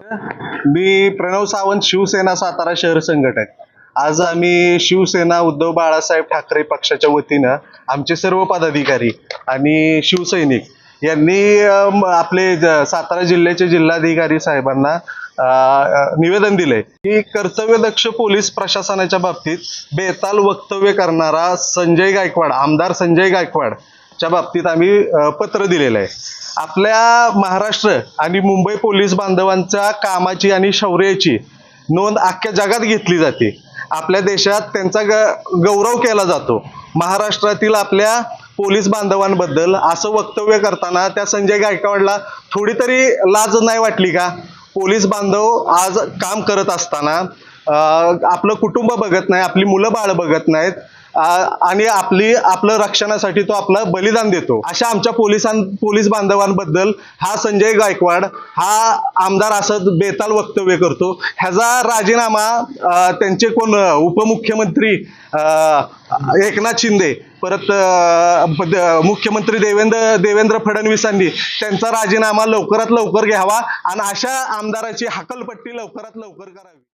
मी प्रणव सावंत शिवसेना सातारा शहर संघटक आज आम्ही शिवसेना उद्धव बाळासाहेब ठाकरे पक्षाच्या वतीनं आमचे सर्व पदाधिकारी आणि शिवसैनिक यांनी आपले सातारा जिल्ह्याचे जिल्हाधिकारी साहेबांना निवेदन दिले की कर्तव्यदक्ष पोलीस प्रशासनाच्या बाबतीत बेताल वक्तव्य करणारा संजय गायकवाड आमदार संजय गायकवाड च्या बाबतीत आम्ही पत्र दिलेलं आहे. आपल्या महाराष्ट्र आणि मुंबई पोलीस बांधवांच्या कामाची आणि शौर्याची नोंद अख्ख्या जगात घेतली जाते. आपल्या देशात त्यांचा ग गौरव केला जातो. महाराष्ट्रातील आपल्या पोलीस बांधवांबद्दल असं वक्तव्य करताना त्या संजय गायकवाडला थोडी तरी लाज नाही वाटली का? पोलीस बांधव आज काम करत असताना आपलं कुटुंब बघत नाही आपली मुलं बाळ बघत नाहीत. आणि आपली आपलं रक्षणासाठी तो आपलं बलिदान देतो. अशा आमच्या पोलिसां पोलीस बांधवांबद्दल हा संजय गायकवाड हा आमदार असं बेताल वक्तव्य करतो. ह्याचा राजीनामा त्यांचे कोण उपमुख्यमंत्री एकनाथ शिंदे परत मुख्यमंत्री देवेंद्र देवेंद्र फडणवीसांनी त्यांचा राजीनामा लवकरात लवकर घ्यावा आणि अशा आमदाराची हकलपट्टी लवकरात लवकर करावी.